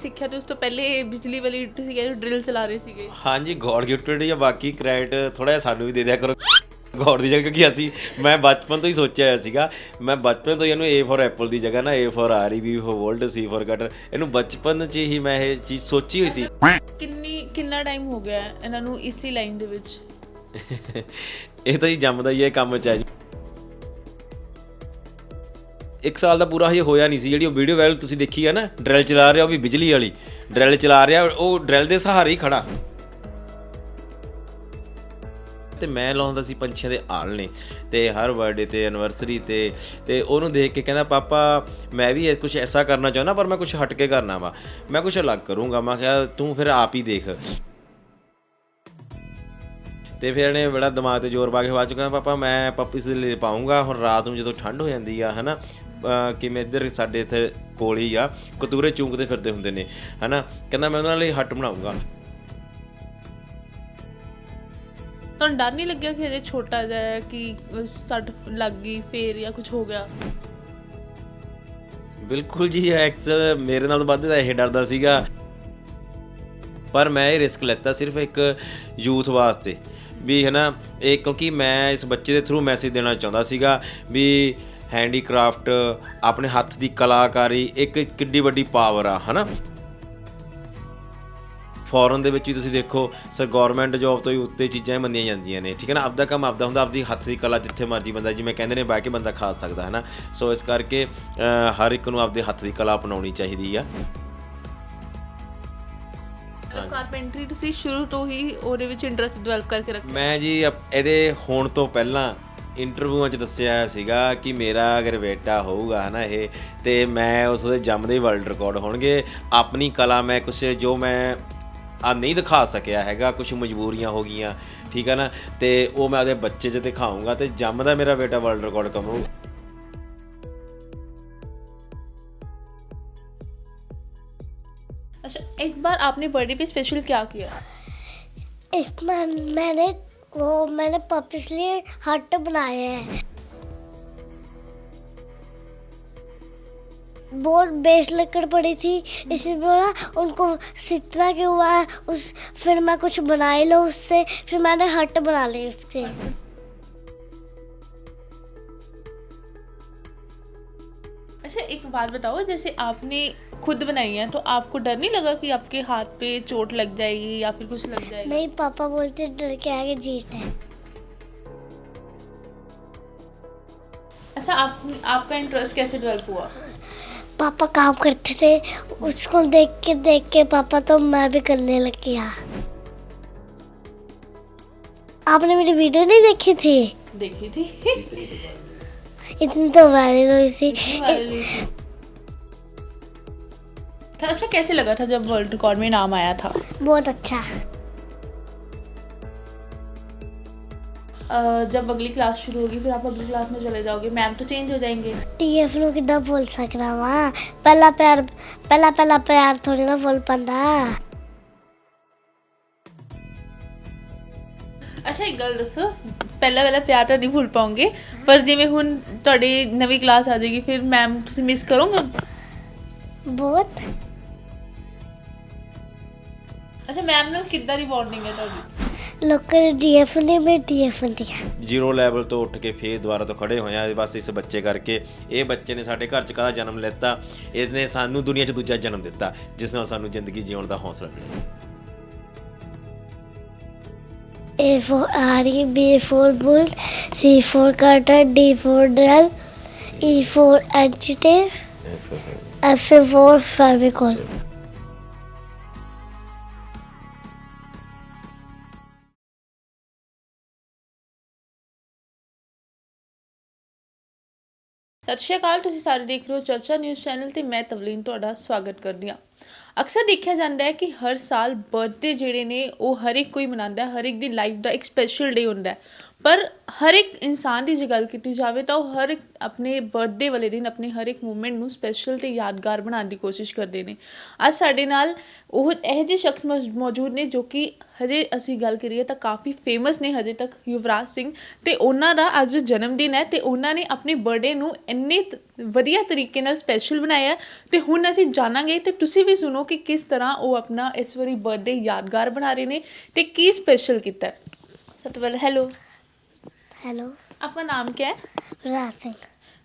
ਸਿੱਖਿਆ ਤੇ ਉਸ ਤੋਂ ਪਹਿਲੇ ਬਿਜਲੀ ਵਾਲੀ ਡਿਊਟੀ ਸੀਗੀ ਜੋ ਡਰਿਲ ਚਲਾ ਰਹੇ ਸੀਗੇ। ਹਾਂਜੀ ਗੋਡ ਗਿਫਟਡ ਜਾਂ ਬਾਕੀ ਕ੍ਰੈਡਿਟ ਥੋੜਾ ਜਿਹਾ ਸਾਨੂੰ ਵੀ ਦੇ ਦਿਆ ਕਰੋ। ਗੋਡ ਦੀ ਜਗ੍ਹਾ ਕਿਉਂਕਿ ਅਸੀਂ ਮੈਂ ਬਚਪਨ ਤੋਂ ਹੀ ਸੋਚਿਆ ਹੋਇਆ ਸੀਗਾ। ਮੈਂ ਬਚਪਨ ਤੋਂ ਹੀ ਇਹਨੂੰ A ਫॉर ਐਪਲ ਦੀ ਜਗ੍ਹਾ ਨਾ A ਫॉर ਆਰੀ B for volt C for cutter ਇਹਨੂੰ ਬਚਪਨ 'ਚ ਹੀ ਮੈਂ ਇਹ ਚੀਜ਼ ਸੋਚੀ ਹੋਈ ਸੀ। ਕਿੰਨੀ ਕਿੰਨਾ ਟਾਈਮ ਹੋ ਗਿਆ ਹੈ ਇਹਨਾਂ ਨੂੰ ਇਸੇ ਲਾਈਨ ਦੇ ਵਿੱਚ? ਇਹ ਤਾਂ ਹੀ ਜੰਮਦਾ ਹੀ ਹੈ ਕੰਮ 'ਚ ਹੈ ਜੀ। ਇੱਕ ਸਾਲ ਦਾ ਪੂਰਾ ਹਜੇ ਹੋਇਆ ਨਹੀਂ ਸੀ, ਜਿਹੜੀ ਉਹ ਵੀਡੀਓ ਵਾਇਰਲ ਤੁਸੀਂ ਦੇਖੀ ਹੈ ਨਾ ਡਰੈਲ ਚਲਾ ਰਿਹਾ ਉਹ ਵੀ ਬਿਜਲੀ ਵਾਲੀ ਡਰੈਲ ਚਲਾ ਰਿਹਾ, ਉਹ ਡਰੈਲ ਦੇ ਸਹਾਰੇ ਹੀ ਖੜਾ। ਤੇ ਮੈਂ ਲਾਉਂਦਾ ਸੀ ਪੰਛੀਆਂ ਦੇ ਆਲ ਨੇ, ਤੇ ਹਰ ਬਰਥਡੇ ਤੇ ਐਨਵਰਸਰੀ ਤੇ ਤੇ ਉਹਨੂੰ ਦੇਖ ਕੇ ਕਹਿੰਦਾ, ਪਾਪਾ, ਮੈਂ ਵੀ ਕੁਝ ਐਸਾ ਕਰਨਾ ਚਾਹੁੰਦਾ, ਪਰ ਮੈਂ ਕੁਝ ਹਟ ਕੇ ਕਰਨਾ ਵਾ। ਮੈਂ ਕੁਝ ਅਲੱਗ ਕਰੂੰਗਾ, ਮੈਂ ਕਿਹਾ, ਤੂੰ ਫਿਰ ਆਪ ਹੀ ਦੇਖ। ਤੇ ਫਿਰ ਇਹਨੇ ਬੜਾ ਦਿਮਾਗ ਤੇ ਜ਼ੋਰ ਪਾ ਕੇ ਬਾਅਦ ਚ ਕਹਿੰਦਾ ਪਾਪਾ, ਮੈਂ ਪੱਪੀਸ ਦੇ ਲਈ ਪਾਉਂਗਾ ਹੁਣ ਰਾਤ ਨੂੰ ਜਦੋਂ ਠੰਡ ਹੋ ਜਾਂਦੀ ਆ, ਹਨਾ ਅਹ ਕਿਵੇਂ ਇੱਧਰ ਸਾਡੇ ਇੱਥੇ ਕੋਲ ਹੀ ਆ ਕਤੂਰੇ ਚੂੰਕਦੇ ਫਿਰਦੇ ਹੁੰਦੇ ਨੇ ਹਨਾ? ਕਹਿੰਦਾ ਮੈਂ ਉਹਨਾਂ ਲਈ ਹੱਟ ਬਣਾਉਂਗਾ ਤੁਹਾਨੂੰ ਡਰ ਨਹੀਂ ਲੱਗਿਆ ਕਿ ਹਜੇ ਛੋਟਾ ਜਿਹਾ ਹੈ ਕਿ ਸੱਟ ਲੱਗ ਗਈ ਫੇਰ ਜਾਂ ਕੁਝ ਹੋ ਗਿਆ? ਬਿਲਕੁਲ ਜੀ ਐਕਚੁਅਲ ਮੇਰੇ ਨਾਲ ਤਾਂ ਵੱਧ ਤਾਂ ਇਹ ਡਰਦਾ ਸੀਗਾ। ਪਰ ਮੈਂ ਇਹ ਰਿਸਕ ਲੈਤਾ ਸਿਰਫ ਇੱਕ ਯੂਥ ਵਾਸਤੇ ਵੀ ਹਨਾ ਇਹ ਕਿਉਂਕਿ ਮੈਂ ਇਸ ਬੱਚੇ ਦੇ ਥਰੂ ਮੈਸੇਜ ਦੇਣਾ ਚਾਹੁੰਦਾ ਸੀਗਾ ਵੀ ਹੈਂਡੀਕ੍ਰਾਫਟ ਆਪਣੇ ਹੱਥ ਦੀ ਕਲਾਕਾਰੀ ਇੱਕ ਕਿੱਡੀ ਵੱਡੀ ਪਾਵਰ ਆ ਹਨਾ? ਫੋਰਨ ਦੇ ਵਿੱਚ ਵੀ ਤੁਸੀਂ ਦੇਖੋ ਸਰ ਗਵਰਨਮੈਂਟ ਜੌਬ ਤੋਂ ਹੀ ਉੱਤੇ ਚੀਜ਼ਾਂ ਹੀ ਮੰਨੀਆਂ ਜਾਂਦੀਆਂ ਨੇ ਠੀਕ ਹੈ ਨਾ? ਆਪਦਾ ਕੰਮ ਆਪਦਾ ਹੁੰਦਾ ਆਪਦੀ ਹੱਥ ਦੀ ਕਲਾ ਜਿੱਥੇ ਮਰਜ਼ੀ ਬੰਦਾ ਜਿਵੇਂ ਕਹਿੰਦੇ ਨੇ ਬਹਿ ਕੇ ਬੰਦਾ ਖਾ ਸਕਦਾ ਹੈ ਨਾ ਸੋ ਇਸ ਕਰਕੇ ਹਰ ਇੱਕ ਨੂੰ ਆਪਦੇ ਹੱਥ ਦੀ ਕਲਾ ਅਪਣਾਉਣੀ ਚਾਹੀਦੀ ਆ। ਕਾਰਪੈਂਟਰੀ ਤੁਸੀਂ ਸ਼ੁਰੂ ਤੋਂ ਹੀ ਉਹਦੇ ਵਿੱਚ ਇੰਟਰਸਟ ਡਿਵੈਲਪ ਕਰਕੇ ਰੱਖਿਆ। ਮੈਂ ਜੀ ਇਹਦੇ ਹੋਣ ਤੋਂ ਪਹਿਲਾਂ ਇੰਟਰਵਿਊਆਂ 'ਚ ਦੱਸਿਆ ਹੋਇਆ ਸੀਗਾ ਕਿ ਮੇਰਾ ਅਗਰ ਬੇਟਾ ਹੋਊਗਾ ਹਨਾ ਇਹ ਤੇ ਮੈਂ ਉਸ ਦੇ ਜੰਮਦੇ ਵਰਲਡ ਰਿਕਾਰਡ ਹੋਣਗੇ ਆਪਣੀ ਕਲਾ ਮੈਂ ਕੁਝ ਜੋ ਮੈਂ ਆ ਨਹੀਂ ਦਿਖਾ ਸਕਿਆ ਹੈਗਾ ਕੁਝ ਮਜਬੂਰੀਆਂ ਹੋ ਗਈਆਂ ਠੀਕ ਹੈ ਨਾ ਤੇ ਉਹ ਮੈਂ ਆਪਦੇ ਬੱਚੇ 'ਚ ਦਿਖਾਊਂਗਾ ਤੇ ਜੰਮਦਾ ਮੇਰਾ ਬੇਟਾ ਵਰਲਡ ਰਿਕਾਰਡ ਕਮਾਊ अच्छा एक बार आपने बर्थडे पे स्पेशल क्या किया इसमें मैंने वो मैंने पपीस लिए हट बनाए हैं। बहुत बेस लकड़ पड़ी थी, इसलिए बोला उनको सीतना क्यों हुआ है, उस, फिर मैं कुछ बना ही लो उससे, फिर मैंने हट बना ली उससे अच्छा एक बात बताओ, जैसे आपने खुद बनाई है तो आपको डर नहीं लगा कि आपके हाथ पे चोट लग जाएगी या फिर कुछ लग जाएगा? नहीं पापा बोलते डर के आगे जीत है। अच्छा आप आपका इंटरेस्ट कैसे डेवलप हुआ? पापा काम करते थे उसको देख के देख के पापा तो मैं भी करने लग गया आपने मेरी वीडियो नहीं देखी थी? देखी थी? इतनी तो वायरल हुई थी। थी। था अच्छा कैसे लगा था जब वर्ल्ड रिकॉर्ड में नाम आया था बहुत अच्छा अ, जब अगली क्लास शुरू होगी फिर आप अगली क्लास में चले जाओगे मैम तो चेंज हो जाएंगे टीएफ ਨੂੰ ਕਿੱਦਾਂ ਬੋਲ ਸਕਦਾ ਵਾਂ ਪਹਿਲਾ ਪਿਆਰ ਪਹਿਲਾ ਪਹਿਲਾ ਪਿਆਰ ਥੋੜੀ ਨਾ ਬੋਲ ਪੰਦਾ ਅੱਛਾ ਇੱਕ ਗੱਲ ਦੱਸੋ ਪਹਿਲਾ ਪਹਿਲਾ ਪਿਆਰ ਤਾਂ ਨਹੀਂ ਭੁੱਲ ਪਾਉਂਗੇ ਪਰ ਜਿਵੇਂ ਹੁਣ ਤੁਹਾਡੀ ਨਵੀਂ ਕਲਾਸ ਆ ਜਾਏਗੀ ਫਿਰ ਮੈਮ ਤੁਸੀਂ ਮਿਸ ਕਰੋਗੇ ਬਹੁਤ ਅੱਛਾ ਮੈਮ ਨਾਲ ਕਿੱਦਾਂ ਦੀ ਬੌਂਡਿੰਗ ਹੈ ਤੁਹਾਡੀ? ਲੋਕਾਂ ਨੇ ਡੀਐਫ ਨੇ ਮੈਂ ਡੀਐਫ ਦਿਆ ਜ਼ੀਰੋ ਲੈਵਲ ਤੋਂ ਉੱਠ ਕੇ ਫੇਰ ਦੁਬਾਰਾ ਤੋਂ ਖੜੇ ਹੋਏ ਆ ਬਸ ਇਸ ਬੱਚੇ ਕਰਕੇ। ਇਹ ਬੱਚੇ ਨੇ ਸਾਡੇ ਘਰ 'ਚ ਕਾਹਦਾ ਜਨਮ ਲਿੱਤਾ? ਇਸ ਨੇ ਸਾਨੂੰ ਦੁਨੀਆ 'ਚ ਦੂਜਾ ਜਨਮ ਦਿੱਤਾ ਜਿਸ ਨਾਲ ਸਾਨੂੰ ਜ਼ਿੰਦਗੀ ਜਿਉਣ ਦਾ ਹੌਸਲਾ ਮਿਲਿਆ। A for Ari, B for bull, C for cutter, D for drill, E for adjective, F for favicol. ਸਤਿ ਸ਼੍ਰੀ ਅਕਾਲ, ਤੁਸੀਂ ਸਾਰੇ ਦੇਖ ਰਹੇ ਹੋ ਚਰਚਾ ਨਿਊਜ਼ ਚੈਨਲ ਤੇ ਮੈਂ ਤਵਲੀਨ ਤੁਹਾਡਾ ਸਵਾਗਤ ਕਰਦੀ ਹਾਂ। ਅਕਸਰ ਦੇਖਿਆ ਜਾਂਦਾ ਹੈ ਕਿ ਹਰ ਸਾਲ ਬਰਥਡੇ ਜਿਹੜੇ ਨੇ, ਉਹ ਹਰ ਇੱਕ ਕੋਈ ਮਨਾਉਂਦਾ ਹੈ, ਹਰ ਇੱਕ ਦੀ ਲਾਈਫ ਦਾ ਇੱਕ ਸਪੈਸ਼ਲ ਡੇ ਹੁੰਦਾ ਹੈ। ਪਰ ਹਰ ਇੱਕ ਇਨਸਾਨ ਦੀ ਜੇ ਗੱਲ ਕੀਤੀ ਜਾਵੇ ਤਾਂ ਉਹ ਹਰ ਇੱਕ ਆਪਣੇ ਬਰਥਡੇ ਵਾਲੇ ਦਿਨ ਆਪਣੇ ਹਰ ਇੱਕ ਮੂਮੈਂਟ ਨੂੰ ਸਪੈਸ਼ਲ ਤੇ ਯਾਦਗਾਰ ਬਣਾਉਣ ਦੀ ਕੋਸ਼ਿਸ਼ ਕਰਦੇ ਨੇ। ਅੱਜ ਸਾਡੇ ਨਾਲ ਉਹ ਇਹੋ ਜਿਹੇ ਸ਼ਖਸ ਮੌਜੂਦ ਨੇ ਜੋ ਕਿ ਹਜੇ ਅਸੀਂ ਗੱਲ ਕਰੀਏ ਤਾਂ ਕਾਫੀ ਫੇਮਸ ਨੇ ਹਜੇ ਤੱਕ ਯੁਵਰਾਜ ਸਿੰਘ ਤੇ ਉਹਨਾਂ ਦਾ ਅੱਜ ਜਨਮ ਦਿਨ ਹੈ ਤੇ ਉਹਨਾਂ ਨੇ ਆਪਣੇ ਬਰਥਡੇ ਨੂੰ ਇੰਨੇ ਵਧੀਆ ਤਰੀਕੇ ਨਾਲ ਸਪੈਸ਼ਲ ਬਣਾਇਆ ਹੈ ਤੇ ਹੁਣ ਅਸੀਂ ਜਾਣਾਂਗੇ ਤੇ ਤੁਸੀਂ ਵੀ ਸੁਣੋ ਕਿ ਕਿਸ ਤਰ੍ਹਾਂ ਉਹ ਆਪਣਾ ਇਸ ਵਾਰੀ ਬਰਥਡੇ ਯਾਦਗਾਰ ਬਣਾ ਰਹੇ ਨੇ ਤੇ ਕੀ ਸਪੈਸ਼ਲ ਕੀਤਾ ਹੈ। ਸਭ ਤੋਂ ਪਹਿਲੇ ਹੈਲੋ हेलो। आपका नाम क्या है? राज सिंह।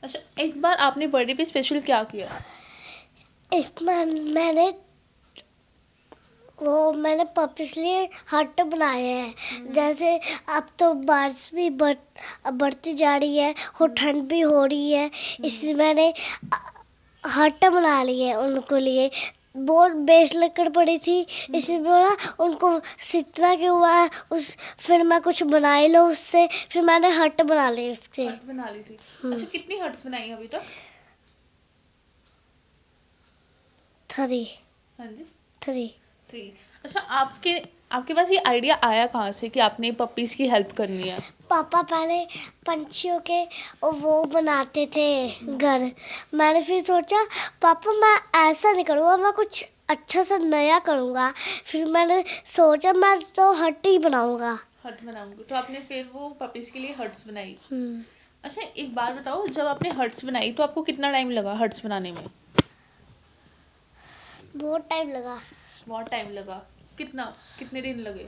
अच्छा एक बार आपने बर्थडे पे स्पेशल क्या किया? इसमें मैंने वो मैंने पर्पसली हट बनाए हैं। जैसे अब तो बारिश भी बढ़ बढ़ती जा रही है और ठंड भी हो रही है इसलिए मैंने हट बना ली है उनको लिए। बहुत बेस लकड़ पड़ी थी। इसलिए बोला उनको सीतना के हुआ उस फिर मैं कुछ बना ही लो उससे। फिर मैंने हट बना ली उससे। हट बना ली थी। अच्छा कितनी हट्स बनाई अभी तक? थ्री। हाँ जी। थ्री। थ्री। अच्छा आपके आपके पास ये आइडिया आया कहाँ से कि आपने पपीज की हेल्प करनी है? पापा पहले पंछियों के वो बनाते थे घर। मैंने फिर सोचा पापा मैं ऐसा नहीं करूँगा मैं कुछ अच्छा सा नया करूँगा। फिर मैंने सोचा मैं तो हट ही बनाऊँगा। हट बनाऊँगी। तो आपने फिर वो पपीज के लिए हट्स बनाई। हम्म, अच्छा एक बार बताओ जब आपने हट्स बनाई तो आपको कितना टाइम लगा हट्स बनाने में? बहुत टाइम लगा। बहुत टाइम लगा। कितना? कितने दिन लगे?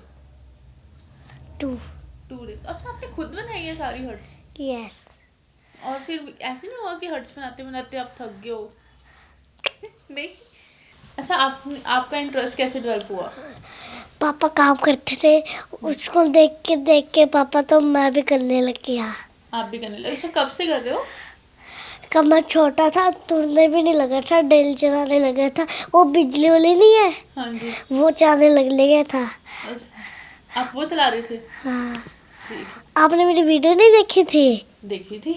टू टू डेज़ अच्छा आपने खुद बनाई है सारी हट्स? यस और फिर ऐसे नहीं हुआ कि हट्स बनाते बनाते आप थक गए हो? नहीं। अच्छा आप आपका इंटरेस्ट कैसे डेवलप हुआ? पापा काम करते थे उसको देख के देख के पापा तो मैं भी करने लग गया आप भी करने लगे। अच्छा कब से कर रहे हो? कब मैं छोटा था तुरने भी नहीं लगा था डेल चलाने लगा था। वो बिजली वाली नहीं है? हाँ जी। वो चलाने लग गया था। अच्छा। आप वो चला रहे थे? है। आपने मेरी वीडियो नहीं देखी थी? देखी थी।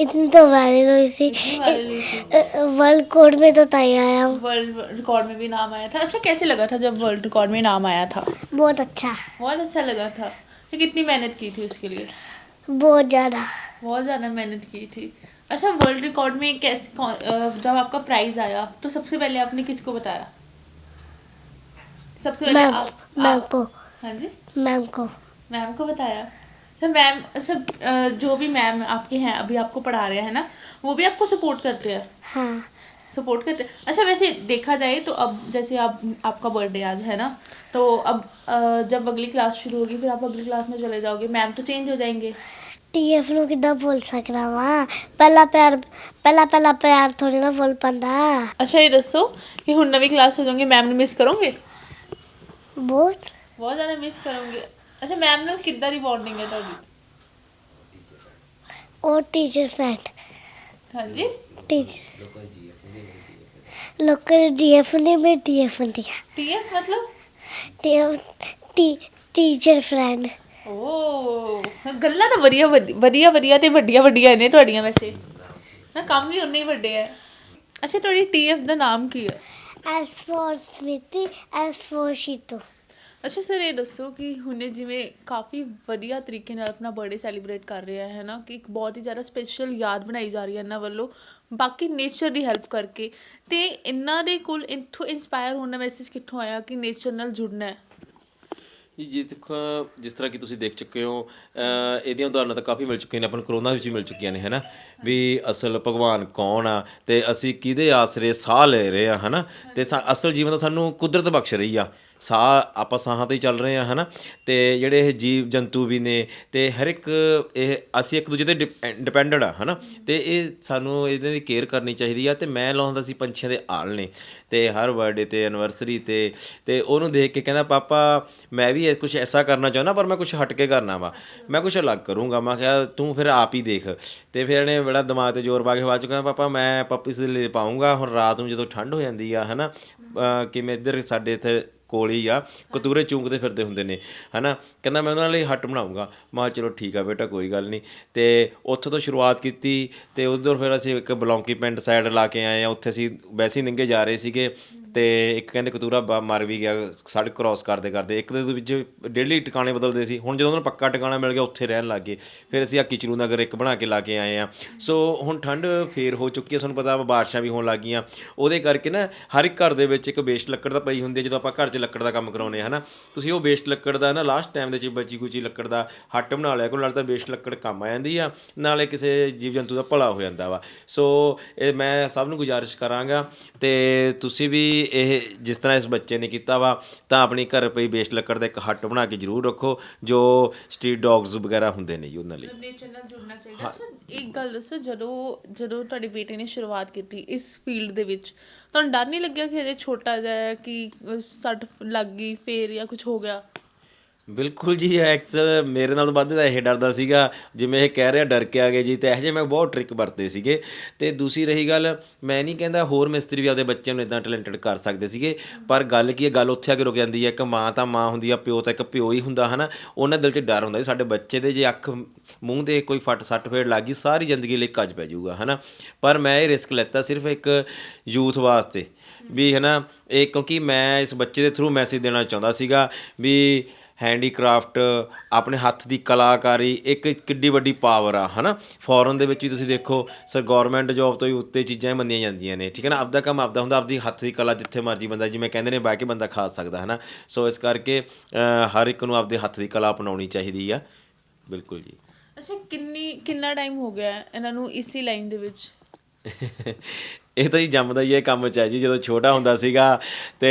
इतनी तो वायरल हुई। थी। इतनी viral हुई थी। वर्ल्ड कोड में तो तय आया वर्ल्ड रिकॉर्ड में भी नाम आया था। अच्छा कैसे लगा था जब वर्ल्ड रिकॉर्ड में नाम आया था? बहुत अच्छा। बहुत अच्छा लगा था। तो कितनी मेहनत की थी उसके लिए? बहुत ज़्यादा। बहुत ज़्यादा मेहनत की थी। अच्छा वर्ल्ड रिकॉर्ड में कैसे जब आपका प्राइज आया तो सबसे पहले आपने किसको बताया? सबसे पहले मैम आप, मैम को। हाँ जी? मैम को। मैम को बताया अच्छा मैम अच्छा अ, जो भी मैम आपके हैं अभी आपको पढ़ा रहे हैं ना वो भी आपको सपोर्ट करते हैं हाँ सपोर्ट करते हैं अच्छा वैसे देखा जाए तो अब जैसे आप आपका बर्थडे आज है ना तो अब अ, जब अगली क्लास शुरू होगी फिर आप अगली क्लास में चले जाओगे मैम तो चेंज हो जाएंगे टीएफ ਨੂੰ ਕਿੱਦਾਂ ਬੋਲ ਸਕਦਾ ਵਾਂ ਪਹਿਲਾ ਪਿਆਰ ਪਹਿਲਾ ਪਹਿਲਾ ਪਿਆਰ ਥੋੜੀ ਨਾ ਬੋਲ ਪਾਂਦਾ अच्छा ये दसो कि ਹੁਣ ਨਵੀਂ ਕਲਾਸ ਹੋ ਜਾਓਗੇ ਮੈਮ ਨੂੰ ਮਿਸ ਕਰੋਗੇ ਬਹੁਤ ਬਹੁਤ ਜ਼ਿਆਦਾ ਮਿਸ ਕਰੋਗੇ ਅੱਛਾ ਮੈਮ ਨਾਲ ਕਿੱਦਾਂ ਦੀ ਬੌਂਡਿੰਗ ਹੈ ਤੁਹਾਡੀ? ਉਹ ਟੀਚਰ ਫਰੈਂਡ ਹਾਂਜੀ? ਟੀਚਰ ਲੋਕਲ ਜੀਐਫ ਨੇ ਮੈਂ ਟੀਐਫ ਹੁੰਦੀਆਂ ਟੀਐਫ ਮਤਲਬ? ਟੀ ਟੀਚਰ ਫਰੈਂਡ ਓ ਗੱਲਾਂ ਤਾਂ ਵਧੀਆ ਵਧੀ- ਵਧੀਆ ਵਧੀਆ ਤੇ ਵੱਡੀਆਂ ਵੱਡੀਆਂ ਨੇ ਤੁਹਾਡੀਆਂ ਵੈਸੇ। ਨਾ ਕੰਮ ਵੀ ਉਨੇ ਹੀ ਵੱਡੇ ਹੈ ਅੱਛਾ ਤੁਹਾਡੀ ਟੀਐਫ ਦਾ ਨਾਮ ਕੀ ਹੈ? S for Smiti S for Shitu ਅੱਛਾ ਸਰ ਇਹ ਦੱਸੋ ਕਿ ਹੁਣੇ ਜਿਵੇਂ ਕਾਫੀ ਵਧੀਆ ਤਰੀਕੇ ਨਾਲ ਆਪਣਾ ਬਰਥਡੇ ਸੈਲੀਬ੍ਰੇਟ ਕਰ ਰਿਹਾ ਹੈ ਨਾ ਕਿ ਇੱਕ ਬਹੁਤ ਹੀ ਜ਼ਿਆਦਾ ਸਪੈਸ਼ਲ ਯਾਦ ਬਣਾਈ ਜਾ ਰਹੀ ਹੈ ਇਹਨਾਂ ਵੱਲੋਂ। ਬਾਕੀ ਨੇਚਰ ਦੀ ਹੈਲਪ ਕਰਕੇ। ਤੇ ਇਹਨਾਂ ਦੇ ਕੋਲ ਇੱਥੋਂ ਇਨਸਪਾਇਰ ਹੋਣ ਦਾ ਮੈਸੇਜ ਕਿੱਥੋਂ ਆਇਆ ਕਿ ਨੇਚਰ ਨਾਲ ਜੁੜਨਾ ਹੈ? ਜੀ ਦੇਖੋ, ਜਿਸ ਤਰ੍ਹਾਂ ਕਿ ਤੁਸੀਂ ਦੇਖ ਚੁੱਕੇ ਹੋ ਇਹਦੀਆਂ ਉਦਾਹਰਨਾਂ ਤਾਂ ਕਾਫੀ ਮਿਲ ਚੁੱਕੀਆਂ ਨੇ, ਆਪਾਂ ਨੂੰ ਕਰੋਨਾ ਵਿੱਚ ਵੀ ਮਿਲ ਚੁੱਕੀਆਂ ਨੇ, ਹੈਨਾ? ਵੀ ਅਸਲ ਭਗਵਾਨ ਕੌਣ ਆ ਤੇ ਅਸੀਂ ਕਿਹਦੇ ਆਸਰੇ ਸਾਹ ਲੈ ਰਹੇ ਆ, ਹੈਨਾ? ਤੇ ਸਾ- ਅਸਲ ਜੀਵਨ ਤਾਂ ਸਾਨੂੰ ਕੁਦਰਤ ਬਖਸ਼ ਰਹੀ ਆ। ਸਾਹ ਆਪਾਂ ਸਾਹਾਂ ਤੇ ਹੀ ਚੱਲ ਰਹੇ ਆ ਹਨਾ? ਤੇ ਜਿਹੜੇ ਇਹ ਜੀਵ ਜੰਤੂ ਵੀ ਨੇ ਤੇ ਹਰ ਇੱਕ ਇਹ ਅਸੀਂ ਇੱਕ ਦੂਜੇ ਤੇ ਡਿਪੈਂਡਡ ਆ, ਹਨਾ? ਤੇ ਇਹ ਸਾਨੂੰ ਇਹਦੇ ਦੀ ਕੇਅਰ ਕਰਨੀ ਚਾਹੀਦੀ ਆ ਤੇ ਮੈਂ ਲਾਉਂਦਾ ਸੀ ਪੰਛੀਆਂ ਦੇ ਆਲ ਨੇ ਤੇ ਹਰ ਬਰਥਡੇ ਤੇ ਐਨਵਰਸਰੀ ਤੇ ਤੇ ਉਹਨੂੰ ਦੇਖ ਕੇ ਕਹਿੰਦਾ, ਪਾਪਾ, ਮੈਂ ਵੀ ਕੁਝ ਐਸਾ ਕਰਨਾ ਚਾਹੁੰਦਾ, ਪਰ ਮੈਂ ਕੁਝ ਹਟ ਕੇ ਕਰਨਾ ਵਾ। ਮੈਂ ਕੁਝ ਅਲੱਗ ਕਰੂੰਗਾ। ਮੈਂ ਕਿਹਾ, ਤੂੰ ਫਿਰ ਆਪ ਹੀ ਦੇਖ। ਤੇ ਫਿਰ ਇਹਨੇ ਬੜਾ ਦਿਮਾਗ ਤੇ ਜ਼ੋਰ ਪਾ ਕੇ ਬਾਅਦ ਚ ਕਹਿੰਦਾ, ਪਾਪਾ, ਮੈਂ ਪੱਪੀਸ ਦੇ ਲਈ ਪਾਉਂਗਾ। ਹੁਣ ਰਾਤ ਨੂੰ ਜਦੋਂ ਠੰਡ ਹੋ ਜਾਂਦੀ ਆ, ਹਨਾ? ਅਹ ਕਿਵੇਂ ਇੱਧਰ ਸਾਡੇ ਇੱਥੇ ਕੋਲ ਹੀ ਆ, ਕਤੂਰੇ ਚੁੰਗਦੇ ਫਿਰਦੇ ਹੁੰਦੇ ਨੇ, ਹਨਾ? ਕਹਿੰਦਾ ਮੈਂ ਉਹਨਾਂ ਲਈ ਹੱਟ ਬਣਾਉਂਗਾ ਮੈਂ ਚਲੋ ਠੀਕ ਆ ਬੇਟਾ, ਕੋਈ ਗੱਲ ਨਹੀਂ ਤੇ ਉੱਥੋਂ ਤੋਂ ਸ਼ੁਰੂਆਤ ਕੀਤੀ ਤੇ ਉਧਰ ਫਿਰ ਅਸੀਂ ਇੱਕ ਬਲੌਂਕੀ ਪਿੰਡ ਸਾਈਡ ਲਾ ਕੇ ਆਏ ਆ। ਉੱਥੇ ਅਸੀਂ ਵੈਸੇ ਹੀ ਨਿੰਗੇ ਜਾ ਰਹੇ ਸੀਗੇ। ਤੇ ਇੱਕ ਕਹਿੰਦੇ ਕਤੂਰਾ ਮਰ ਵੀ ਗਿਆ, ਸੜਕ ਕ੍ਰਾਸ ਕਰਦੇ ਕਰਦੇ। ਇੱਕ ਦੇ ਵਿੱਚ ਡੇਲੀ ਟਿਕਾਣੇ ਬਦਲਦੇ ਸੀ। ਹੁਣ ਜਦੋਂ ਉਹਨਾਂ ਨੂੰ ਪੱਕਾ ਟਿਕਾਣਾ ਮਿਲ ਗਿਆ, ਉੱਥੇ ਰਹਿਣ ਲੱਗ ਗਏ। ਫਿਰ ਅਸੀਂ ਆ ਕਿਚਲੂ ਨਗਰ ਇੱਕ ਬਣਾ ਕੇ ਲਾ ਕੇ ਆਏ ਆ ਸੋ ਹੁਣ ਠੰਡ ਫੇਰ ਹੋ ਚੁੱਕੀ ਹੈ, ਤੁਹਾਨੂੰ ਪਤਾ ਵਾ, ਬਾਰਿਸ਼ਾਂ ਵੀ ਹੋਣ ਲੱਗ ਗਈਆਂ। ਉਹਦੇ ਕਰਕੇ ਨਾ ਹਰ ਇੱਕ ਘਰ ਦੇ ਵਿੱਚ ਇੱਕ ਵੇਸਟ ਲੱਕੜ ਦਾ ਪਈ ਹੁੰਦੀ ਹੈ, ਜਦੋਂ ਆਪਾਂ ਘਰ 'ਚ ਲੱਕੜ ਦਾ ਕੰਮ ਕਰਾਉਂਦੇ ਹਾਂ, ਹਨਾ। ਤੁਸੀਂ ਉਹ ਵੇਸਟ ਲੱਕੜ ਦਾ ਨਾ ਲਾਸਟ ਟਾਈਮ ਦੇ ਵਿੱਚ ਬਚੀ ਕੁਚੀ ਲੱਕੜ ਦਾ ਹੱਟ ਬਣਾ ਲਿਆ ਕੋਲ ਨਾਲ ਤਾਂ ਵੇਸਟ ਲੱਕੜ ਕੰਮ ਆ ਜਾਂਦੀ ਆ, ਨਾਲੇ ਕਿਸੇ ਜੀਵ ਜੰਤੂ ਦਾ ਭਲਾ ਹੋ ਜਾਂਦਾ ਵਾ। ਸੋ ਇਹ ਮੈਂ ਸਭ ਨੂੰ ਗੁਜ਼ਾਰਿਸ਼ ਕਰਾਂਗਾ ਤੇ ਤੁਸੀਂ ਵੀ ਇਹ ਜਿਸ ਤਰ੍ਹਾਂ ਇਸ ਬੱਚੇ ਨੇ ਕੀਤਾ ਵਾ ਤਾਂ ਆਪਣੀ ਘਰ ਪਈ ਵੇਸਟ ਲੱਕੜ ਦਾ ਇੱਕ ਹੱਟ ਬਣਾ ਕੇ ਜ਼ਰੂਰ ਰੱਖੋ ਜੋ ਸਟਰੀਟ ਡੌਗਸ ਵਗੈਰਾ ਹੁੰਦੇ ਨੇ ਜੀ ਉਹਨਾਂ ਲਈ। ਨੇਚਰ ਨਾਲ ਜੁੜਨਾ ਚਾਹੀਦਾ। ਸਰ ਇੱਕ ਗੱਲ ਦੱਸੋ ਜਦੋਂ ਜਦੋਂ ਤੁਹਾਡੇ ਬੇਟੇ ਨੇ ਸ਼ੁਰੂਆਤ ਕੀਤੀ ਇਸ ਫੀਲਡ ਦੇ ਵਿੱਚ ਤੁਹਾਨੂੰ ਡਰ ਨਹੀਂ ਲੱਗਿਆ ਕਿ ਅਜੇ ਛੋਟਾ ਜਿਹਾ ਹੈ ਕਿ ਸੱਟ ਲੱਗ ਗਈ ਫੇਰ ਜਾਂ ਕੁਝ ਹੋ ਗਿਆ? ਬਿਲਕੁਲ ਜੀ ਐਕਚੁਅਲ ਮੇਰੇ ਨਾਲ ਵੱਧ ਤਾਂ ਇਹ ਡਰਦਾ ਸੀਗਾ। ਜਿਵੇਂ ਇਹ ਕਹਿ ਰਿਹਾ, ਡਰ ਕੇ ਆ ਗਏ ਜੀ। ਤੇ ਇਹ ਜਿਹੇ ਮੈਂ ਬਹੁਤ ਟ੍ਰਿਕ ਵਰਤੇ ਸੀਗੇ। ਤੇ ਦੂਸਰੀ ਰਹੀ ਗੱਲ, ਮੈਂ ਨਹੀਂ ਕਹਿੰਦਾ ਹੋਰ ਮਿਸਤਰੀ ਵੀ ਆਪਦੇ ਬੱਚਿਆਂ ਨੂੰ ਇਦਾਂ ਟੈਲੈਂਟਡ ਕਰ ਸਕਦੇ ਸੀਗੇ। ਪਰ ਗੱਲ ਕੀ ਹੈ, ਗੱਲ ਉੱਥੇ ਆ ਕੇ ਰੁਕ ਜਾਂਦੀ ਹੈ। ਇੱਕ ਮਾਂ ਤਾਂ ਮਾਂ ਹੁੰਦੀ ਆ, ਪਿਓ ਤਾਂ ਇੱਕ ਪਿਓ ਹੀ ਹੁੰਦਾ, ਹਨਾ? ਉਹਨਾਂ ਦਿਲ 'ਚ ਡਰ ਹੁੰਦਾ ਵੀ ਸਾਡੇ ਬੱਚੇ ਦੇ ਜੇ ਅੱਖ, ਮੂੰਹ 'ਤੇ ਕੋਈ ਫੱਟ ਸੱਟ ਫੇੜ ਲੱਗ ਗਈ, ਸਾਰੀ ਜ਼ਿੰਦਗੀ ਲਈ ਕੱਜ ਪੈ ਜਾਊਗਾ, ਹਨਾ? ਪਰ ਮੈਂ ਇਹ ਰਿਸਕ ਲੈਤਾ ਸਿਰਫ ਇੱਕ ਯੂਥ ਵਾਸਤੇ। ਵੀ, ਹਨਾ? ਇਹ ਕਿਉਂਕਿ ਮੈਂ ਇਸ ਬੱਚੇ ਦੇ ਥਰੂ ਮੈਸੇਜ ਦੇਣਾ ਚਾਹੁੰਦਾ ਸੀਗਾ ਵੀ ਹੈਂਡੀਕ੍ਰਾਫਟ ਆਪਣੇ ਹੱਥ ਦੀ ਕਲਾਕਾਰੀ ਇੱਕ ਕਿੱਡੀ ਵੱਡੀ ਪਾਵਰ ਆ ਹਨਾ? ਫੋਰਨ ਦੇ ਵਿੱਚ ਵੀ ਤੁਸੀਂ ਦੇਖੋ ਸਰ ਗਵਰਨਮੈਂਟ ਜੌਬ ਤੋਂ ਹੀ ਉੱਤੇ ਚੀਜ਼ਾਂ ਹੀ ਮੰਨੀਆਂ ਜਾਂਦੀਆਂ ਨੇ ਠੀਕ ਹੈ ਨਾ? ਆਪਦਾ ਕੰਮ ਆਪਦਾ ਹੁੰਦਾ ਆਪਦੀ ਹੱਥ ਦੀ ਕਲਾ ਜਿੱਥੇ ਮਰਜ਼ੀ ਬੰਦਾ ਜਿਵੇਂ ਕਹਿੰਦੇ ਨੇ ਬਹਿ ਕੇ ਬੰਦਾ ਖਾ ਸਕਦਾ ਹਨਾ? ਸੋ ਇਸ ਕਰਕੇ ਹਰ ਇੱਕ ਨੂੰ ਆਪਦੇ ਹੱਥ ਦੀ ਕਲਾ ਅਪਣਾਉਣੀ ਚਾਹੀਦੀ ਆ। ਬਿਲਕੁਲ ਜੀ। ਅੱਛਾ ਕਿੰਨੀ ਕਿੰਨਾ ਟਾਈਮ ਹੋ ਗਿਆ ਇਹਨਾਂ ਨੂੰ ਇਸੀ ਲਾਈਨ ਦੇ ਵਿੱਚ? ਇਹ ਤਾਂ ਹੀ ਜੰਮਦਾ ਹੀ ਇਹ ਕੰਮ ਚ ਹੈ ਜੀ ਜਦੋਂ ਛੋਟਾ ਹੁੰਦਾ ਸੀਗਾ ਤੇ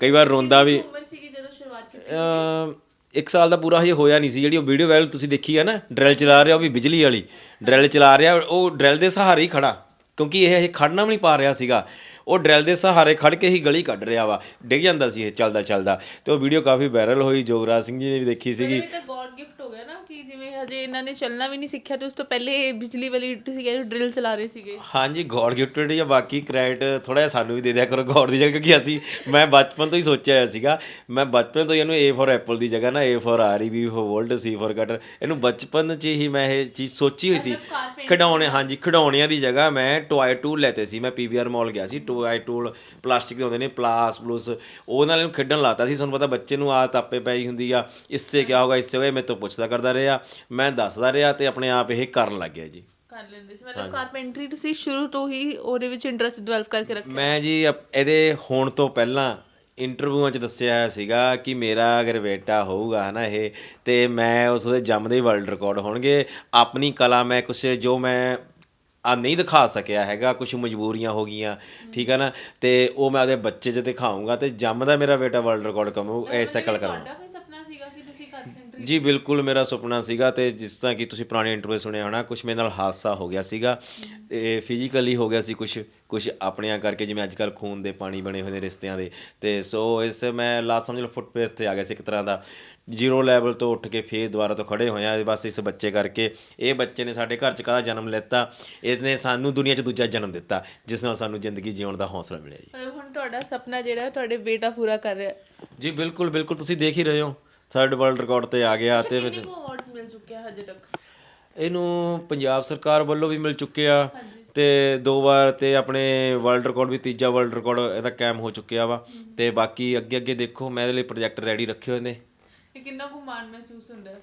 ਕਈ ਵਾਰ ਰੋਂਦਾ ਵੀ ਉਮਰ ਸੀਗੀ ਜਦੋਂ ਸ਼ੁਰੂਆਤ ਕੀਤੀ ਅਮ ਇੱਕ ਸਾਲ ਦਾ ਪੂਰਾ ਹਜੇ ਹੋਇਆ ਨਹੀਂ ਸੀ। ਜਿਹੜੀ ਉਹ ਵੀਡੀਓ ਵਾਇਰਲ ਤੁਸੀਂ ਦੇਖੀ ਹੈ ਨਾ ਡਰਿਲ ਚਲਾ ਰਿਹਾ ਉਹ ਵੀ ਬਿਜਲੀ ਵਾਲੀ। ਡਰਿਲ ਚਲਾ ਰਿਹਾ, ਉਹ ਡਰਿਲ ਦੇ ਸਹਾਰੇ ਹੀ ਖੜਾ। ਕਿਉਂਕਿ ਇਹ ਹਜੇ ਖੜਨਾ ਵੀ ਨਹੀਂ ਪਾ ਰਿਹਾ ਸੀਗਾ। ਉਹ ਡਰਿਲ ਦੇ ਸਹਾਰੇ ਖੜ ਕੇ ਹੀ ਗਲੀ ਕੱਢ ਰਿਹਾ ਵਾ। ਡਿੱਗ ਜਾਂਦਾ ਸੀ ਇਹ ਚੱਲਦਾ ਚੱਲਦਾ ਤੇ ਉਹ ਵੀਡੀਓ ਕਾਫੀ ਵਾਇਰਲ ਹੋਈ, ਜੋਗਰਾਜ ਸਿੰਘ ਜੀ ਨੇ ਵੀ ਦੇਖੀ ਸੀਗੀ। ਇਹ ਗੋਡ ਗਿਫਟ ਹੋ ਗਿਆ ਨਾ ਕਿ ਜਿਵੇਂ ਹਜੇ ਇਹਨਾਂ ਨੇ ਚੱਲਣਾ ਵੀ ਨਹੀਂ ਸਿੱਖਿਆ ਤੇ ਉਸ ਤੋਂ ਪਹਿਲੇ ਬਿਜਲੀ ਵਾਲੀ ਤੁਸੀਂ ਕਹਿੰਦੇ ਡਰਿਲ ਚਲਾ ਰਹੇ ਸੀਗੇ। ਹਾਂਜੀ ਗੋਡ ਗਿਫਟਡ ਜਾਂ ਬਾਕੀ ਕ੍ਰੈਡਿਟ ਥੋੜਾ ਜਿਹਾ ਸਾਨੂੰ ਵੀ ਦੇ ਦਿਆ ਕਰੋ ਗੋਡ ਦੀ ਜਗ੍ਹਾ ਕਿਉਂਕਿ ਅਸੀਂ ਮੈਂ ਬਚਪਨ ਤੋਂ ਹੀ ਸੋਚਿਆ ਹੋਇਆ ਸੀਗਾ। ਮੈਂ ਬਚਪਨ ਤੋਂ ਹੀ ਇਹਨੂੰ ਏ ਫੋਰ ਐਪਲ ਦੀ ਜਗ੍ਹਾ ਨਾ A ਫॉर ਆਰੀ V for world C for cutter ਇਹਨੂੰ ਬਚਪਨ 'ਚ ਹੀ ਮੈਂ ਇਹ ਚੀਜ਼ ਸੋਚੀ ਹੋਈ ਸੀ। ਖਿਡੌਣੇ ਹਾਂਜੀ ਖਿਡੌਣਿਆਂ ਦੀ ਜਗ੍ਹਾ ਮੈਂ ਟੋਏ ਟੂਲ ਲੈਤੇ ਸੀ। ਮੈਂ ਪੀ ਬੀ ਆਰ ਮਾਲ ਗਿਆ ਸੀ ਟੋਏ ਟੂਲ ਪਲਾਸਟਿਕ ਦੇ ਹੁੰਦੇ ਨੇ ਪਲਾਸ ਪਲੂਸ ਉਹ ਨਾਲ ਇਹਨੂੰ ਖੇਡਣ ਲਾਤਾ ਸੀ। ਤੁਹਾਨੂੰ ਪਤਾ ਬੱਚੇ ਨੂੰ ਆਦਤ ਆਪੇ ਪਈ ਹੁੰਦੀ ਆ ਇਸ ਸੇ ਕੀ ਹੋਗਾ ਇਸ ਸੇ ਹੋਗਾ ਮੈਂ ਤੋਂ ਪੁੱਛ ਪੁੱਛਦਾ ਕਰਦਾ ਰਿਹਾ ਮੈਂ ਦੱਸਦਾ ਰਿਹਾ ਤੇ ਆਪਣੇ ਆਪ ਇਹ ਕਰਨ ਲੱਗ ਗਿਆ ਜੀ। ਕਰ ਲੈਂਦੇ ਸੀ ਮਤਲਬ ਕਾਰਪੈਂਟਰੀ ਤੁਸੀਂ ਸ਼ੁਰੂ ਤੋਂ ਹੀ ਉਹਦੇ ਵਿੱਚ ਇੰਟਰਸਟ ਡਿਵੈਲਪ ਕਰਕੇ ਰੱਖਿਆ। ਮੈਂ ਜੀ ਇਹਦੇ ਹੋਣ ਤੋਂ ਪਹਿਲਾਂ ਇੰਟਰਵਿਊਆਂ 'ਚ ਦੱਸਿਆ ਹੋਇਆ ਸੀਗਾ ਕਿ ਮੇਰਾ ਅਗਰ ਬੇਟਾ ਹੋਊਗਾ ਹਨਾ ਇਹ ਤੇ ਮੈਂ ਉਸ ਦੇ ਜੰਮਦੇ ਵਰਲਡ ਰਿਕਾਰਡ ਹੋਣਗੇ। ਆਪਣੀ ਕਲਾ ਮੈਂ ਕੁਛ ਜੋ ਮੈਂ ਆ ਨਹੀਂ ਦਿਖਾ ਸਕਿਆ ਹੈਗਾ ਕੁਝ ਮਜਬੂਰੀਆਂ ਹੋ ਗਈਆਂ ਠੀਕ ਹੈ ਨਾ? ਤੇ ਉਹ ਮੈਂ ਆਪਦੇ ਬੱਚੇ 'ਚ ਦਿਖਾਉਂਗਾ ਤੇ ਜੰਮਦਾ ਮੇਰਾ ਬੇਟਾ ਵਰਲਡ ਰਿਕਾਰਡ ਕਮੂ ਐਸਾ ਕਲ ਕਰਾਂਗਾ ਤੁਹਾਡਾ ਕੋਈ ਸੁਪਨਾ ਸੀਗਾ ਕਿ ਤੁਸੀਂ ਕਾਰਪੈਂਟਰੀ ਜੀ ਬਿਲਕੁਲ ਮੇਰਾ ਸੁਪਨਾ ਸੀਗਾ ਤੇ ਜਿਸ ਤਰ੍ਹਾਂ ਕਿ ਤੁਸੀਂ ਪੁਰਾਣੇ ਇੰਟਰਵਿਊ ਸੁਣਿਆ ਹੋਣਾ ਕੁਝ ਮੇਰੇ ਨਾਲ ਹਾਦਸਾ ਹੋ ਗਿਆ ਸੀਗਾ। ਤੇ ਫਿਜ਼ੀਕਲੀ ਹੋ ਗਿਆ ਸੀ ਕੁਝ ਕੁਝ ਆਪਣਿਆਂ ਕਰਕੇ ਜਿਵੇਂ ਅੱਜ ਕੱਲ ਖੂਨ ਦੇ ਪਾਣੀ ਬਣੇ ਹੋਏ ਨੇ ਰਿਸ਼ਤਿਆਂ ਦੇ। ਤੇ ਸੋ ਇਸ ਮੈਂ ਲਾਸਟ ਸਮਝ ਲਓ ਫੁੱਟਪੇਥ ਤੇ ਆ ਗਿਆ ਸੀ ਇੱਕ ਤਰ੍ਹਾਂ ਦਾ ਜ਼ੀਰੋ ਲੈਵਲ ਤੋਂ ਉੱਠ ਕੇ ਫੇਰ ਦੁਬਾਰਾ ਤੋਂ ਖੜੇ ਹੋਏ ਆ ਬਸ ਇਸ ਬੱਚੇ ਕਰਕੇ। ਇਹ ਬੱਚੇ ਨੇ ਸਾਡੇ ਘਰ ਚ ਕਾਹਦਾ ਜਨਮ ਲੈਤਾ? ਇਸ ਨੇ ਸਾਨੂੰ ਦੁਨੀਆ 'ਚ ਦੂਜਾ ਜਨਮ ਦਿੱਤਾ ਜਿਸ ਨਾਲ ਸਾਨੂੰ ਜ਼ਿੰਦਗੀ ਜਿਉਣ ਦਾ ਹੌਸਲਾ ਮਿਲਿਆ ਜੀ। ਹੁਣ ਤੁਹਾਡਾ ਸੁਪਨਾ ਜਿਹੜਾ ਤੁਹਾਡੇ ਬੇਟਾ ਪੂਰਾ ਕਰ ਰਿਹਾ। ਜੀ ਬਿਲਕੁਲ ਬਿਲਕੁਲ ਤੁਸੀਂ ਦੇਖ ਹੀ ਰਹੇ ਹੋ। ਥਰਡ ਵਰਲਡ ਰਿਕਾਰਡ ਤੇ ਆ ਗਿਆ ਤੇ ਵਿੱਚ ਕਿੰਨੇ ਕੋ ਅਵਾਰਡ ਮਿਲ ਚੁੱਕਿਆ ਹਜੇ ਤੱਕ? ਇਹਨੂੰ ਪੰਜਾਬ ਸਰਕਾਰ ਵੱਲੋਂ ਵੀ ਮਿਲ ਚੁੱਕਿਆ ਤੇ ਦੋ ਵਾਰ ਤੇ ਆਪਣੇ ਵਰਲਡ ਰਿਕਾਰਡ ਵੀ ਤੀਜਾ ਵਰਲਡ ਰਿਕਾਰਡ ਇਹਦਾ ਕਾਇਮ ਹੋ ਚੁੱਕਿਆ ਵਾ ਤੇ ਬਾਕੀ ਅੱਗੇ ਅੱਗੇ ਦੇਖੋ ਮੈਂ ਇਹਦੇ ਲਈ ਪ੍ਰੋਜੈਕਟ ਰੈਡੀ ਰੱਖੇ ਹੋਏ ਨੇ। ਇਹ ਕਿੰਨਾ ਕੁ ਮਾਣ ਮਹਿਸੂਸ ਹੁੰਦਾ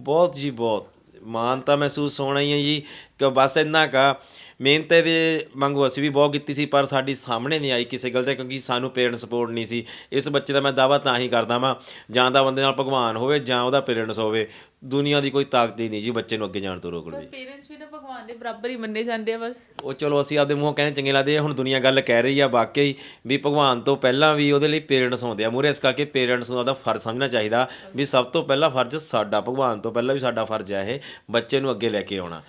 ਬਹੁਤ ਜੀ ਬਹੁਤ। ਮਾਣ ਤਾਂ ਮਹਿਸੂਸ ਹੋਣਾ ਹੀ ਹੈ ਜੀ ਕਿ ਬਸ ਇੰਨਾ ਕਾ ਮਿਹਨਤ ਦੇ ਵਾਂਗੂ ਅਸੀਂ ਵੀ ਬਹੁਤ ਕੀਤੀ ਸੀ ਪਰ ਸਾਡੀ ਸਾਹਮਣੇ ਨਹੀਂ ਆਈ ਕਿਸੇ ਗੱਲ ਤੇ ਕਿਉਂਕਿ ਸਾਨੂੰ ਪੇਰੈਂਟ ਸਪੋਰਟ ਨਹੀਂ ਸੀ। ਇਸ ਬੱਚੇ ਦਾ ਮੈਂ ਦਾਵਾ ਤਾਂ ਹੀ ਕਰਦਾ ਵਾਂ ਜਾਂ ਤਾਂ ਬੰਦੇ ਨਾਲ ਭਗਵਾਨ ਹੋਵੇ ਜਾਂ ਉਹਦਾ ਪੇਰੈਂਟਸ ਹੋਵੇ। ਦੁਨੀਆ ਦੀ ਕੋਈ ਤਾਕਤ ਹੀ ਨਹੀਂ ਜੀ ਬੱਚੇ ਨੂੰ ਅੱਗੇ ਜਾਣ ਤੋਂ ਰੋਕ ਲਵੇ ਪੇਰੈਂਟਸ ਵੀ ਤਾਂ ਭਗਵਾਨ ਦੇ ਬਰਾਬਰ ਹੀ ਮੰਨੇ ਜਾਂਦੇ ਆ ਬਸ। ਉਹ ਚਲੋ ਅਸੀਂ ਆਪਦੇ ਮੂੰਹੋਂ ਕਹਿੰਦੇ ਚੰਗੇ ਲੱਗਦੇ ਆ ਹੁਣ ਦੁਨੀਆ ਗੱਲ ਕਹਿ ਰਹੀ ਆ ਵਾਕਈ ਵੀ ਭਗਵਾਨ ਤੋਂ ਪਹਿਲਾਂ ਵੀ ਉਹਦੇ ਲਈ ਪੇਰੈਂਟਸ ਹੁੰਦੇ ਆ। ਮੂਰੇ ਇਸ ਕਰਕੇ ਪੇਰੈਂਟਸ ਨੂੰ ਉਹਦਾ ਫਰਜ਼ ਸਮਝਣਾ ਚਾਹੀਦਾ ਵੀ ਸਭ ਤੋਂ ਪਹਿਲਾ ਫਰਜ਼ ਸਾਡਾ ਭਗਵਾਨ ਤੋਂ ਪਹਿਲਾਂ ਵੀ ਸਾਡਾ ਫਰਜ਼ ਹੈ ਇਹ ਬੱਚੇ ਨੂੰ ਅੱਗੇ ਲੈ ਕੇ ਆਉਣਾ।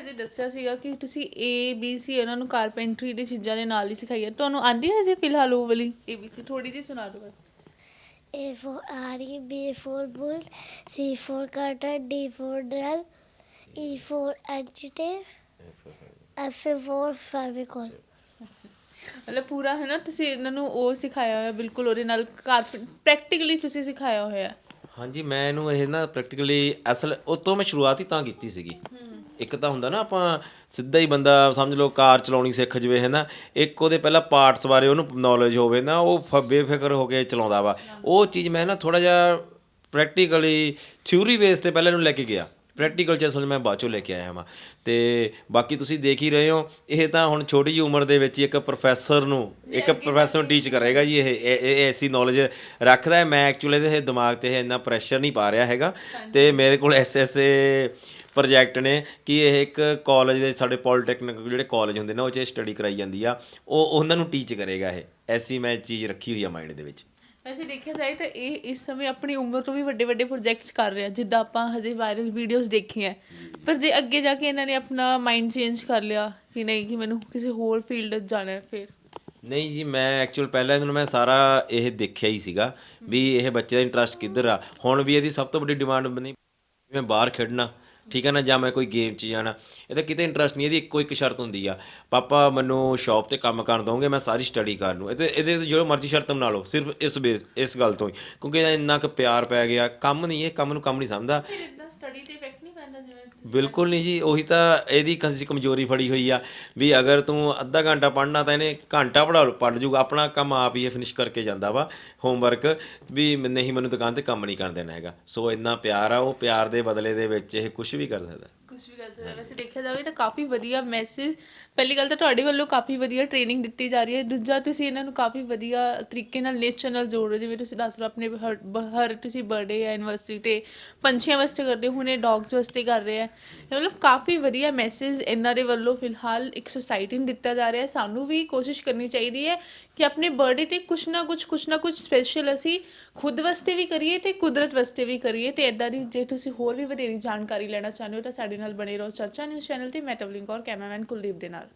ਅਜੇ ਦੱਸਿਆ ਸੀਗਾ ਕਿ ਤੁਸੀਂ A B C ਉਹਨਾਂ ਨੂੰ ਕਾਰਪੈਂਟਰੀ ਦੀ ਚੀਜ਼ਾਂ ਦੇ ਨਾਲ ਹੀ ਸਿਖਾਈ ਹੈ ਤੁਹਾਨੂੰ ਆਂਦੀ ਹੈ ਜੀ ਫਿਲਹਾਲ ਉਹ ਵਾਲੀ A B C? ਥੋੜੀ ਜਿਹੀ ਸੁਣਾ ਦਿਓ ਬਸ। A for Ari, B for bull, C for cutter, D for drill, E for adjective, F for favicol. ਮਤਲਬ ਪੂਰਾ ਹੈ ਨਾ ਤੁਸੀਂ ਇਹਨਾਂ ਨੂੰ ਉਹ ਸਿਖਾਇਆ ਹੋਇਆ ਬਿਲਕੁਲ ਉਹਦੇ ਨਾਲ ਪ੍ਰੈਕਟੀਕਲੀ ਤੁਸੀਂ ਸਿਖਾਇਆ ਹੋਇਆ। ਹਾਂਜੀ ਮੈਂ ਇਹਨੂੰ ਇਹ ਨਾ ਪ੍ਰੈਕਟੀਕਲੀ ਅਸਲ ਉਹ ਤੋਂ ਮੈਂ ਸ਼ੁਰੂਆਤ ਹੀ ਤਾਂ ਕੀਤੀ ਸੀਗੀ। ਇੱਕ ਤਾਂ ਹੁੰਦਾ ਨਾ ਆਪਾਂ ਸਿੱਧਾ ਹੀ ਬੰਦਾ ਸਮਝ ਲਓ ਕਾਰ ਚਲਾਉਣੀ ਸਿੱਖ ਜਵੇ ਹੈ ਨਾ? ਇੱਕ ਉਹਦੇ ਪਹਿਲਾਂ ਪਾਰਟਸ ਬਾਰੇ ਉਹਨੂੰ ਨੌਲੇਜ ਹੋਵੇ ਨਾ ਉਹ ਫ- ਬੇਫਿਕਰ ਹੋ ਕੇ ਚਲਾਉਂਦਾ ਵਾ। ਉਹ ਚੀਜ਼ ਮੈਂ ਨਾ ਥੋੜਾ ਜਿਹਾ ਪ੍ਰੈਕਟੀਕਲੀ ਥਿਊਰੀ ਬੇਸ ਤੇ ਪਹਿਲਾਂ ਇਹਨੂੰ ਲੈ ਕੇ ਗਿਆ। ਪ੍ਰੈਕਟੀਕਲ ਚ ਅਸਲ ਮੈਂ ਬਾਅਦ ਚੋਂ ਲੈ ਕੇ ਆਇਆ ਹਾਂ ਤੇ ਬਾਕੀ ਤੁਸੀਂ ਦੇਖ ਹੀ ਰਹੇ ਹੋ ਇਹ ਤਾਂ ਹੁਣ ਛੋਟੀ ਜਿਹੀ ਉਮਰ ਦੇ ਵਿੱਚ ਹੀ ਇੱਕ ਪ੍ਰੋਫੈਸਰ ਨੂੰ ਇੱਕ ਪ੍ਰੋਫੈਸਰ ਨੂੰ ਟੀਚ ਕਰੇਗਾ ਜੀ ਇਹ ਇਹ ਇਹ ਐਸੀ ਨੌਲੇਜ ਰੱਖਦਾ ਹੈ। ਮੈਂ ਐਕਚੁਅਲੀ ਇਹਦੇ ਦਿਮਾਗ ਤੇ ਇਹ ਇੰਨਾ ਪ੍ਰੈਸ਼ਰ ਨਹੀਂ ਪਾ ਰਿਹਾ ਹੈਗਾ। ਤੇ ਮੇਰੇ ਕੋਲ ਐਸਐਸਏ ਪ੍ਰੋਜੈਕਟ ਨੇ ਕਿ ਇਹ ਇੱਕ ਕਾਲਜ ਦੇ ਸਾਡੇ ਪੋਲੀਟੈਕਨਿਕ ਜਿਹੜੇ ਕਾਲਜ ਹੁੰਦੇ ਨੇ ਉਹ 'ਚ ਸਟੱਡੀ ਕਰਾਈ ਜਾਂਦੀ ਆ। ਉਹ ਉਹਨਾਂ ਨੂੰ ਟੀਚ ਕਰੇਗਾ ਇਹ। ਐਸੀ ਮੈਂ ਚੀਜ਼ ਰੱਖੀ ਹੋਈ ਆ ਮਾਈਂਡ ਦੇ ਵਿੱਚ। ਵੈਸੇ ਦੇਖਿਆ ਜਾਏ ਤਾਂ ਇਹ ਇਸ ਸਮੇਂ ਆਪਣੀ ਉਮਰ ਤੋਂ ਵੀ ਵੱਡੇ ਵੱਡੇ ਪ੍ਰੋਜੈਕਟਸ ਕਰ ਰਿਹਾ ਜਿੱਦਾਂ ਆਪਾਂ ਹਜੇ ਵਾਇਰਲ ਵੀਡੀਓਜ਼ ਦੇਖੀਆਂ ਪਰ ਜੇ ਅੱਗੇ ਜਾ ਕੇ ਇਹਨਾਂ ਨੇ ਆਪਣਾ ਮਾਈਂਡ ਚੇਂਜ ਕਰ ਲਿਆ ਕਿ ਨਹੀਂ ਕਿ ਮੈਨੂੰ ਕਿਸੇ ਹੋਰ ਫੀਲਡ ਜਾਣਾ ਹੈ ਫਿਰ? ਨਹੀਂ ਜੀ ਮੈਂ ਐਕਚੁਅਲ ਪਹਿਲਾਂ ਇਹਨੂੰ ਮੈਂ ਸਾਰਾ ਇਹ ਦੇਖਿਆ ਹੀ ਸੀਗਾ ਵੀ ਇਹ ਬੱਚੇ ਦਾ ਇੰਟਰਸਟ ਕਿੱਧਰ ਆ। ਹੁਣ ਵੀ ਇਹਦੀ ਸਭ ਤੋਂ ਵੱਡੀ ਡਿਮਾਂਡ ਬਣੀ ਮੈਂ ਬਾਹਰ ਖੇਡਣਾ। ਠੀਕ ਹੈ ਨਾ, ਜਾਂ ਮੈਂ ਕੋਈ ਗੇਮ 'ਚ ਜਾਣਾ, ਇਹਦਾ ਕਿਤੇ ਇੰਟਰਸਟ ਨਹੀਂ, ਇਹਦੀ ਇੱਕੋ ਇੱਕ ਸ਼ਰਤ ਹੁੰਦੀ ਆ। ਪਾਪਾ ਮੈਨੂੰ ਸ਼ਾਪ ਤੇ ਕੰਮ ਕਰਨ ਦੋਗੇ ਮੈਂ ਸਾਰੀ ਸਟੱਡੀ ਕਰ ਲੂੰ। ਇਹਦੇ ਇਹਦੇ ਤੋਂ ਜੋ ਮਰਜ਼ੀ ਸ਼ਰਤ ਬਣਾ ਲਓ, ਸਿਰਫ ਇਸ ਬੇਸ ਇਸ ਗੱਲ ਤੋਂ ਹੀ। ਕਿਉਂਕਿ ਇਹਦਾ ਇੰਨਾ ਕੁ ਪਿਆਰ ਪੈ ਗਿਆ, ਕੰਮ ਨਹੀਂ, ਇਹ ਕੰਮ ਨੂੰ ਕੰਮ ਨਹੀਂ ਸਮਝਦਾ। ਸਟੱਡੀ ਤੇ ਇਫੈਕਟ ਬਿਲਕੁਲ ਨਹੀਂ ਜੀ, ਉਹੀ ਤਾਂ ਇਹਦੀ ਕਸ ਕਮਜ਼ੋਰੀ ਫੜੀ ਹੋਈ ਆ ਵੀ ਅਗਰ ਤੂੰ ਅੱਧਾ ਘੰਟਾ ਪੜ੍ਹਨਾ ਤਾਂ ਇਹਨੇ ਘੰਟਾ ਪੜ੍ਹਾ, ਪੜ੍ਹ ਜੂਗਾ। ਆਪਣਾ ਕੰਮ ਆਪ ਹੀ ਇਹ ਫਿਨਿਸ਼ ਕਰਕੇ ਜਾਂਦਾ ਵਾ ਹੋਮਵਰਕ ਵੀ ਨਹੀਂ ਮੈਨੂੰ ਦੁਕਾਨ ਤੇ ਕੰਮ ਨਹੀਂ ਕਰਨ ਦੇਣਾ ਹੈਗਾ। ਸੋ ਇੰਨਾ ਪਿਆਰ ਆ, ਉਹ ਪਿਆਰ ਦੇ ਬਦਲੇ ਦੇ ਵਿੱਚ ਇਹ ਕੁਝ ਵੀ ਕਰ ਸਕਦਾ। ਕੁਝ ਵੀ ਕਰ ਸਕਦਾ ਵੈਸੇ ਦੇਖਿਆ ਜਾਵੇ ਤਾਂ ਕਾਫੀ ਵਧੀਆ ਮੈਸੇਜ ਪਹਿਲੀ ਗੱਲ ਤਾਂ ਤੁਹਾਡੇ ਵੱਲੋਂ ਕਾਫੀ ਵਧੀਆ ਟ੍ਰੇਨਿੰਗ ਦਿੱਤੀ ਜਾ ਰਹੀ ਹੈ, ਦੂਜਾ ਤੁਸੀਂ ਇਹਨਾਂ ਨੂੰ ਕਾਫੀ ਵਧੀਆ ਤਰੀਕੇ ਨਾਲ ਨੇਚਰ ਨਾਲ ਜੋੜ ਰਹੇ ਹੋ। ਜਿਵੇਂ ਤੁਸੀਂ ਦੱਸ ਰਹੇ ਹੋ ਆਪਣੇ ਹਰ, ਬ- ਹਰ ਤੁਸੀਂ ਬਰਥਡੇ ਜਾਂ ਐਨਵਰਸਰੀ ਤੇ ਪੰਛੀਆਂ ਵਾਸਤੇ ਕਰਦੇ ਹੋ, ਹੁਣੇ ਡੌਗਸ ਵਾਸਤੇ ਕਰ ਰਹੇ ਹੈ ਇਹ ਮਤਲਬ ਕਾਫੀ ਵਧੀਆ ਮੈਸੇਜ ਇਹਨਾਂ ਦੇ ਵੱਲੋਂ ਫਿਲਹਾਲ ਇੱਕ ਸੁਸਾਇਟੀ ਨੂੰ ਦਿੱਤਾ ਜਾ ਰਿਹਾ ਹੈ ਸਾਨੂੰ ਵੀ ਕੋਸ਼ਿਸ਼ ਕਰਨੀ ਚਾਹੀਦੀ ਹੈ ਕਿ ਆਪਣੇ ਬਰਥਡੇ ਤੇ ਕੁਛ ਨਾ ਕੁਛ ਕੁਛ ਨਾ ਕੁਛ ਸਪੈਸ਼ਲ ਅਸੀਂ ਖੁਦ ਵਾਸਤੇ ਵੀ ਕਰੀਏ ਤੇ ਕੁਦਰਤ ਵਾਸਤੇ ਵੀ ਕਰੀਏ ਤੇ ਇਦਾਂ ਦੀ ਜੇ ਤੁਸੀਂ ਹੋਰ ਵੀ ਵਧੇਰੀ ਜਾਣਕਾਰੀ ਲੈਣਾ ਚਾਹੁੰਦੇ ਹੋ ਤਾਂ ਸਾਡੇ ਨਾਲ ਬਣੇ ਰਹੋ ਚਰਚਾ ਨਿਊਜ਼ ਚੈਨਲ ਤੇ ਮੈਂ ਤਵਲਿੰਗ ਕੌਰ ਕੈਮਰਾਮੈਨ ਕੁਲਦੀਪ ਦੇ ਨਾਲ।